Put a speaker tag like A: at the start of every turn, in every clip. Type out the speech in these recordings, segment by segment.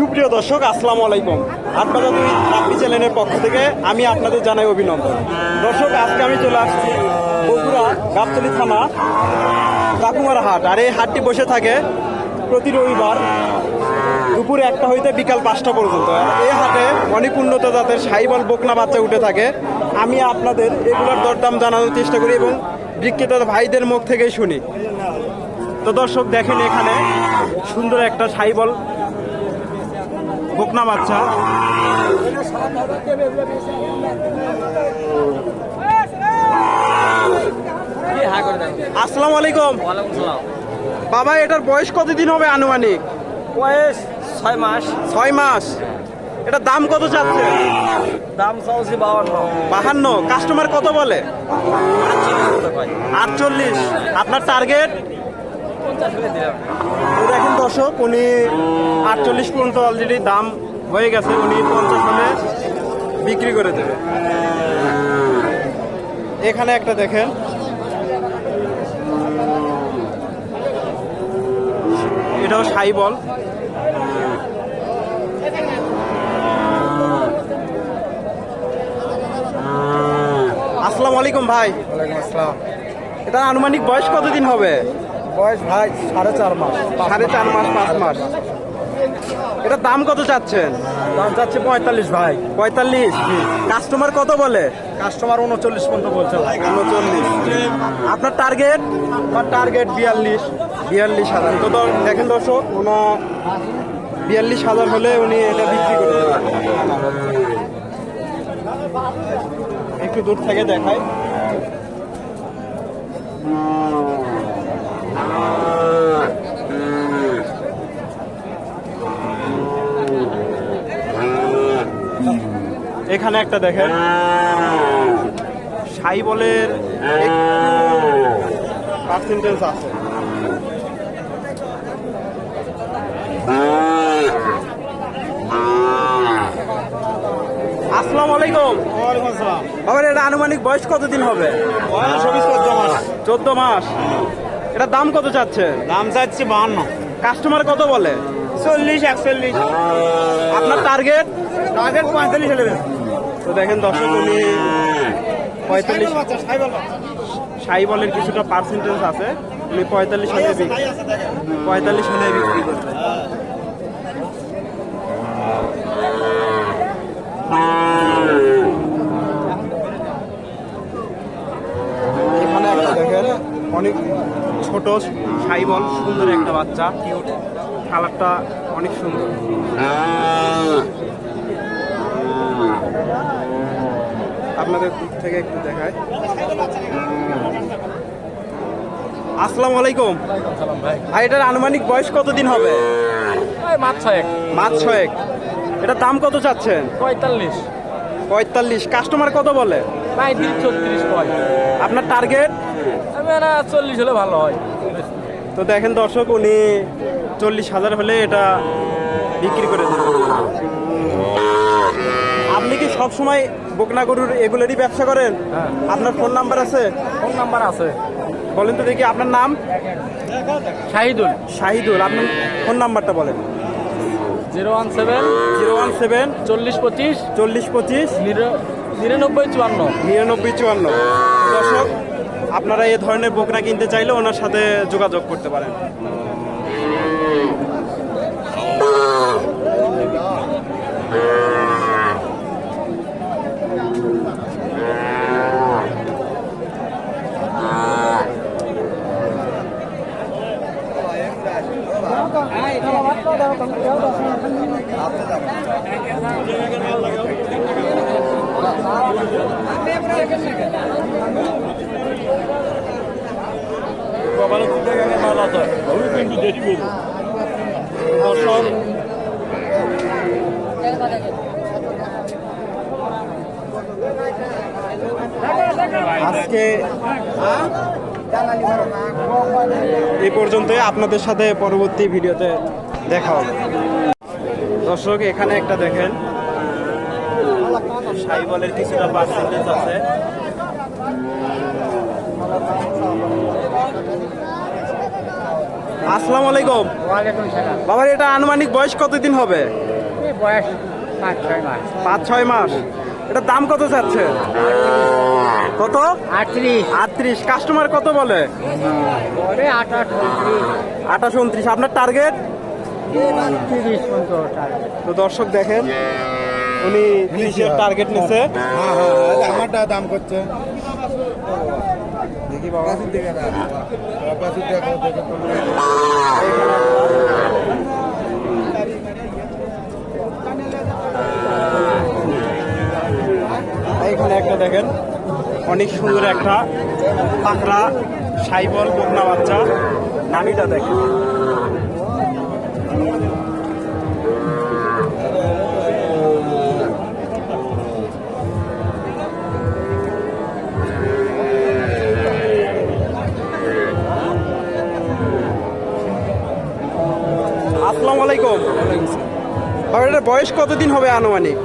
A: সুপ্রিয় দর্শক, আসসালামু আলাইকুম। হাটবাজার দুই রাব্বি চ্যানেলের পক্ষ থেকে আমি আপনাদের জানাই অভিনন্দন। দর্শক, আজকে আমি চলে আসছি বগুড়া গাবতলি থানা কাকুমার হাট। আর এই হাটটি বসে থাকে প্রতি রবিবার দুপুর একটা হইতে বিকাল পাঁচটা পর্যন্ত। এই হাটে অনেক উন্নত জাতের সাইবল বোকনা বাচ্চা উঠে থাকে। আমি আপনাদের এগুলোর দরদাম জানানোর চেষ্টা করি এবং বিক্রেতা ভাইদের মুখ থেকেই শুনি। তো দর্শক, দেখেন এখানে সুন্দর একটা সাইবল বকনা বাচ্চা। আসসালামু আলাইকুম। বাবা এটার বয়স কতদিন হবে আনুমানিক?
B: বয়স ছয় মাস।
A: ছয় মাস। এটার দাম কত চাচ্ছে?
B: দাম চাওছি বাউন্ন
A: বাহান্ন। কাস্টমার কত বলে? আটচল্লিশ। আপনার টার্গেট
B: পঞ্চাশ হলে দিলাম
A: তো দেখেন দর্শক উনি আটচল্লিশ পর্যন্ত অলরেডি দাম হয়ে গেছে উনি পঞ্চাশ হলে বিক্রি করে দেবে। এখানে একটা দেখেন। এটাও সাই বল। আসসালামু আলাইকুম ভাই। এটা আনুমানিক বয়স কতদিন হবে?
B: বয়স ভাই সাড়ে চার মাস
A: সাড়ে চার মাস পাঁচ মাস। এটার দাম কত চাচ্ছেন?
B: দাম চাচ্ছে পঁয়তাল্লিশ ভাই।
A: পঁয়তাল্লিশ? কাস্টমার কত বলে?
B: কাস্টমার উনচল্লিশ পর্যন্ত বলছে
A: উনচল্লিশ। আপনার টার্গেট?
B: আমার টার্গেট বিয়াল্লিশ।
A: বিয়াল্লিশ হাজার। তো দেখেন দর্শক ওনা বিয়াল্লিশ হাজার হলে উনি এটা বিক্রি করে দেবেন একটু দূর থেকে দেখায় এখানে একটা দেখেন। সাইবলের পার্সেন্টেজ আছে। আসসালামু আলাইকুম। বাবার এটা আনুমানিক বয়স কতদিন হবে?
B: বয়স চোদ্দ মাস।
A: চোদ্দ মাস। এটা দাম কত চাচ্ছে?
B: দাম চাচ্ছি বাহান্ন।
A: কাস্টমার কত বলে?
B: চল্লিশ একচল্লিশ।
A: আপনার টার্গেট
B: টার্গেট পঁয়তাল্লিশ হলে
A: তো দেখেন দর্শক উনি পঁয়তাল্লিশ সাইবলের কিছুটা পার্সেন্টেজ আছে। উনি পঁয়তাল্লিশ হলে পঁয়তাল্লিশ হলে বিক্রি করবে এখানে একটা দেখেন অনেক ছোট সাইবল সুন্দর একটা বাচ্চা কিউট কালারটা অনেক সুন্দর। আপনাদের দিক থেকে একটু দেখায় আসসালামু আলাইকুম। ভাই এটার আনুমানিক বয়স কতদিন হবে?
B: মাছ ছয়েক।
A: মাছ ছয়েক। এটার দাম কত চাচ্ছেন?
B: পঁয়তাল্লিশ।
A: পঁয়তাল্লিশ। কাস্টমার কত বলে?
B: পঁয়ত্রিশ ছত্রিশ পয়
A: আপনার টার্গেট
B: না চল্লিশ হলে ভালো হয়।
A: তো দেখেন দর্শক উনি চল্লিশ হাজার হলে এটা বিক্রি করে দেবেন আপনি কি সব সময় বকনা গরুর এগুলোরই ব্যবসা করেন?
B: হ্যাঁ।
A: আপনার ফোন নাম্বার আছে?
B: ফোন নাম্বার আছে।
A: বলেন তো দেখি আপনার নাম?
B: শাহিদুল।
A: শাহিদুল আপনার ফোন নাম্বারটা বলেন।
B: Zero one seven.
A: Zero one seven.
B: চল্লিশ পঁচিশ।
A: চল্লিশ পঁচিশ।
B: নিরানব্বই চুয়ান্ন।
A: নিরানব্বই চুয়ান্ন। দর্শক আপনারা এ ধরনের বকনা কিনতে চাইলে ওনার সাথে যোগাযোগ করতে পারেন। দর্শক আজকে এই পর্যন্তই। আপনাদের সাথে পরবর্তী ভিডিওতে দেখা হবে। দর্শক এখানে একটা দেখেন। সাইবলের কিছুটা পার্সেন্টেজ আছে। আসসালামু আলাইকুম।
B: ওয়ালাইকুম সালাম।
A: বাবার এটা আনুমানিক বয়স কতদিন হবে?
B: বয়স পাঁচ ছয় মাস।
A: এটা দাম কত চাচ্ছে কত?
B: আটত্রিশ।
A: আটত্রিশ। কাস্টমার কত বলে?
B: আঠাশ উনত্রিশ।
A: আপনার টার্গেট? তো দর্শক দেখেন উনি তিরিশের টার্গেট নিছে।
C: হ্যাঁ হ্যাঁ আমারটা দাম করছে।
A: দেখি বাবা। এইখানে একটা দেখেন অনেক সুন্দর একটা পাকড়া সাইবল বকনা বাচ্চা। নামিটা দেখেন। এটার বয়স কতদিন হবে আনুমানিক?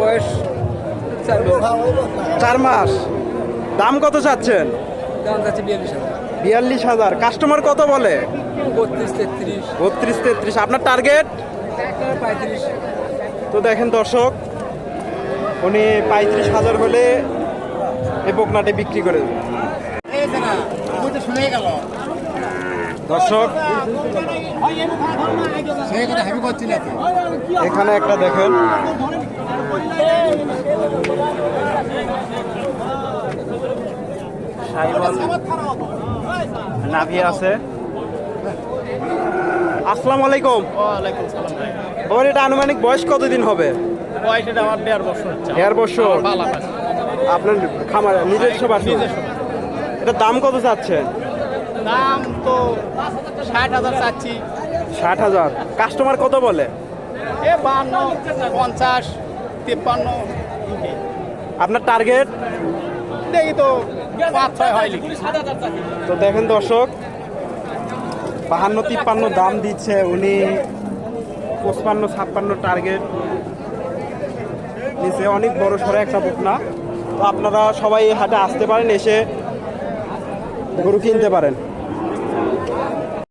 B: বয়স
A: চার মাস। দাম কত চাচ্ছেন?
B: দাম বিয়াল্লিশ হাজার।
A: বিয়াল্লিশ হাজার। কাস্টমার কত বলে?
B: বত্রিশ তেত্রিশ।
A: বত্রিশ তেত্রিশ। আপনার টার্গেট?
B: পঁয়ত্রিশ।
A: তো দেখেন দর্শক উনি পঁয়ত্রিশ হাজার হলে এই বকনাটি বিক্রি করে দেবে
C: শুনে গেল।
A: দর্শক এখানে একটা দেখেন। নাভি আছে। আসসালামু আলাইকুম। ওর এটা আনুমানিক বয়স কতদিন হবে?
B: বয়স এটা আমার দেড় বছর
A: দেড় বছর। আপনার খামার নিজস্ব বাসা এটা দাম কত চাচ্ছেন?
B: দাম তো ষাট হাজার চাচ্ছি।
A: ষাট হাজার। কাস্টমার কত বলে?
B: এ বান্ন পঞ্চাশ তিপ্পান্ন।
A: আপনার টার্গেট?
B: দেখি তো পাঁচ ছয় হয় লিখি
A: তো দেখেন দর্শক বাহান্ন তিপ্পান্ন দাম দিচ্ছে উনি। পঁচপান্ন ছাপ্পান্ন টার্গেট নিচে অনেক বড় সড়ো একটা বকনা তো আপনারা সবাই হাটে আসতে পারেন এসে গরু কিনতে পারেন।